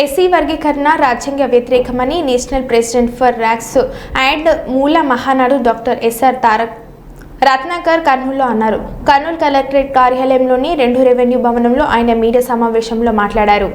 SC వర్గీకరణ రాజ్యాంగ వ్యతిరేకమని national president for racks and Mala Mahanadu doctor SR Tarak Ratnakar కర్నూలులో అన్నారు. కర్నూలు కలెక్టరేట్ కార్యాలయంలోని రెండు రెవెన్యూ భవనంలో ఆయన మీడియా సమావేశంలో మాట్లాడారు.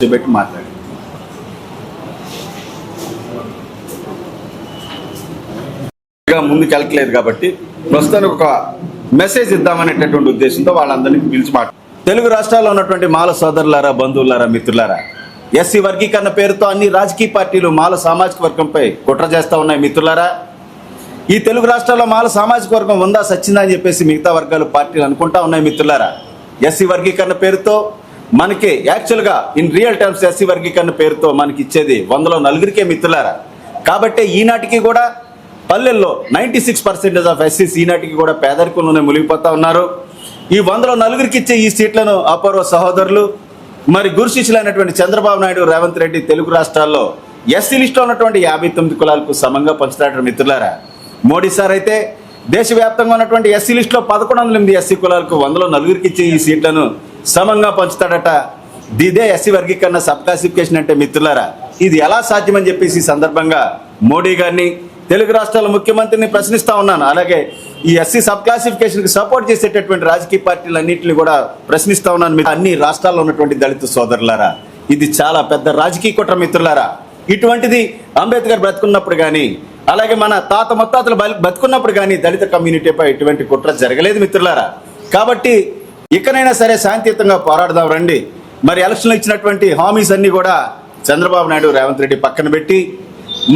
పెట్టి మాట్లాడు. ముందుకు వెళ్ళట్లేదు కాబట్టి ప్రస్తుతానికి ఒక మెసేజ్ ఇద్దామనేటటువంటి ఉద్దేశంతో వాళ్ళందరినీ పిలిచి మాట తెలుగు రాష్ట్రాల్లో ఉన్నటువంటి మాల సోదరులారా బంధువులారా మిత్రులారా ఎస్సీ వర్గీకరణ పేరుతో అన్ని రాజకీయ పార్టీలు మాల సామాజిక వర్గంపై కుట్ర చేస్తా ఉన్నాయి మిత్రులారా. ఈ తెలుగు రాష్ట్రాల్లో మాల సామాజిక వర్గం ఉందా సచ్చిందా అని చెప్పేసి మిగతా వర్గాలు పార్టీలు అనుకుంటా ఉన్నాయి మిత్రులారా. ఎస్సీ వర్గీకరణ పేరుతో మనకి యాక్చువల్గా ఇన్ రియల్ టర్మ్స్ ఎస్సీ వర్గీకరణ పేరుతో మనకి ఇచ్చేది వందలో నలుగురికే మిత్రులారా. కాబట్టి ఈనాటికి కూడా పల్లెల్లో నైంటీ సిక్స్ పర్సెంటేజ్ ఆఫ్ ఎస్సీస్ ఈనాటికి కూడా పేదరికంలోనే మునిగిపోతా ఉన్నారు. ఈ వందలో నలుగురికి ఇచ్చే ఈ సీట్లను అపూర్వ సహోదరులు మరి గురు శిష్యులైనటువంటి చంద్రబాబు నాయుడు రేవంత్ రెడ్డి తెలుగు రాష్ట్రాల్లో ఎస్సీ లిస్టులో ఉన్నటువంటి యాభై తొమ్మిది కులాలకు సమంగా పంచుతాడు మిత్రులారా. మోడీ సార్ అయితే దేశవ్యాప్తంగా ఉన్నటువంటి ఎస్సీ లిస్టులో పదకొండు వందల ఎనిమిది ఎస్సీ కులాలకు వందలో నలుగురికి ఇచ్చే ఈ సీట్లను సమంగా పంచుతాడట. దిదే ఎస్సీ వర్గీకరణ సబ్ క్లాసిఫికేషన్ అంటే మిత్రులారా ఇది ఎలా సాధ్యమని చెప్పేసి ఈ సందర్భంగా మోడీ గారిని తెలుగు రాష్ట్రాల ముఖ్యమంత్రిని ప్రశ్నిస్తా ఉన్నాను. అలాగే ఈ ఎస్సీ సబ్ క్లాసిఫికేషన్కి సపోర్ట్ చేసేటటువంటి రాజకీయ పార్టీలన్నింటినీ కూడా ప్రశ్నిస్తా ఉన్నాను. అన్ని రాష్ట్రాల్లో ఉన్నటువంటి దళిత సోదరులారా ఇది చాలా పెద్ద రాజకీయ కుట్ర మిత్రులారా. ఇటువంటిది అంబేద్కర్ బ్రతుకున్నప్పుడు కానీ అలాగే మన తాత ముత్తాతలు బలి- బతుకున్నప్పుడు కానీ దళిత కమ్యూనిటీపై ఎటువంటి కుట్ర జరగలేదు మిత్రులారా. కాబట్టి ఇకనైనా సరే శాంతియుతంగా పోరాడదాం రండి. మరి ఎలక్షన్లు ఇచ్చినటువంటి హామీస్ అన్ని కూడా చంద్రబాబు నాయుడు రేవంత్ రెడ్డి పక్కన పెట్టి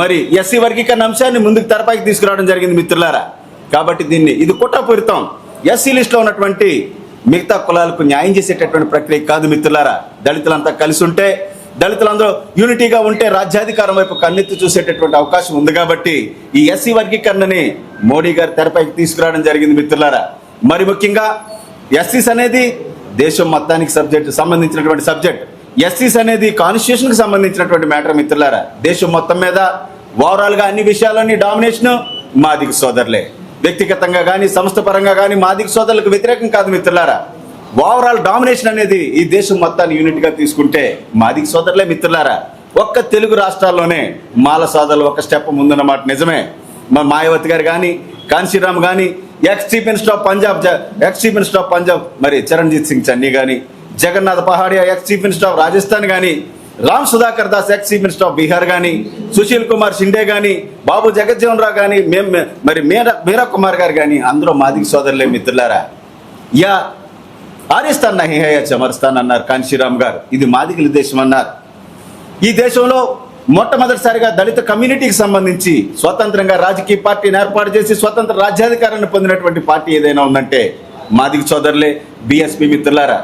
మరి ఎస్సీ వర్గీకరణ అంశాన్ని ముందుకు తెరపైకి తీసుకురావడం జరిగింది మిత్రులారా. కాబట్టి దీన్ని ఇది కుట్రపూరితం. ఎస్సీ లిస్టులో ఉన్నటువంటి మిగతా కులాలకు న్యాయం చేసేటటువంటి ప్రక్రియ కాదు మిత్రులారా. దళితులంతా కలిసి ఉంటే దళితులందరూ యూనిటీగా ఉంటే రాజ్యాధికారం వైపు కన్నెత్తి చూసేటటువంటి అవకాశం ఉంది కాబట్టి ఈ ఎస్సీ వర్గీకరణని మోడీ గారు తెరపైకి తీసుకురావడం జరిగింది మిత్రులారా. మరి ముఖ్యంగా ఎస్సీస్ అనేది దేశం మొత్తానికి సబ్జెక్ట్ సంబంధించినటువంటి సబ్జెక్ట్ ఎస్సీస్ అనేది కాన్స్టిట్యూషన్కి సంబంధించినటువంటి మ్యాటర్ మిత్రులారా. దేశం మొత్తం మీద ఓవరాల్గా అన్ని విషయాల్లోని డామినేషన్ మాదిక సోదరులే. వ్యక్తిగతంగా కానీ సంస్థ పరంగా కానీ మాదిక సోదరులకు వ్యతిరేకం కాదు మిత్రులారా. ఓవరాల్ డామినేషన్ అనేది ఈ దేశం మొత్తాన్ని యూనిట్గా తీసుకుంటే మాదిక సోదరులే మిత్రులారా. ఒక్క తెలుగు రాష్ట్రాల్లోనే మాల సోదరులు ఒక స్టెప్ ముందున్నమాట నిజమే. మా మాయావతి గారు కానీ కాన్సీరామ్ కానీ ex chief minister of Punjab జ- ex chief minister of Punjab మరి చరణ్జీత్ సింగ్ చన్నీ కానీ Jagannath Pahadia ex chief minister of Rajasthan కానీ Ram Sudhakar Das ex chief minister of Bihar కానీ సుశీల్ కుమార్ షిండే కానీ బాబు జగజ్జీవన్ రావు కానీ మేము మరి మీరా మీరా కుమార్ గారు కానీ అందరూ మాదిక సోదరులే మిత్రులారా. యా ఆరిస్తాన్ నహి హై చమర్స్థాన్ అన్నారు కాన్షీరామ్ గారు. ఇది మాదికల దేశం అన్నారు. ఈ దేశంలో మొట్టమొదటిసారిగా దళిత కమ్యూనిటీకి సంబంధించి స్వతంత్రంగా రాజకీయ పార్టీని ఏర్పాటు చేసి స్వతంత్ర రాజ్యాధికారాన్ని పొందినటువంటి పార్టీ ఏదైనా ఉందంటే మాదిగ సోదరులే బిఎస్పి మిత్రులారా.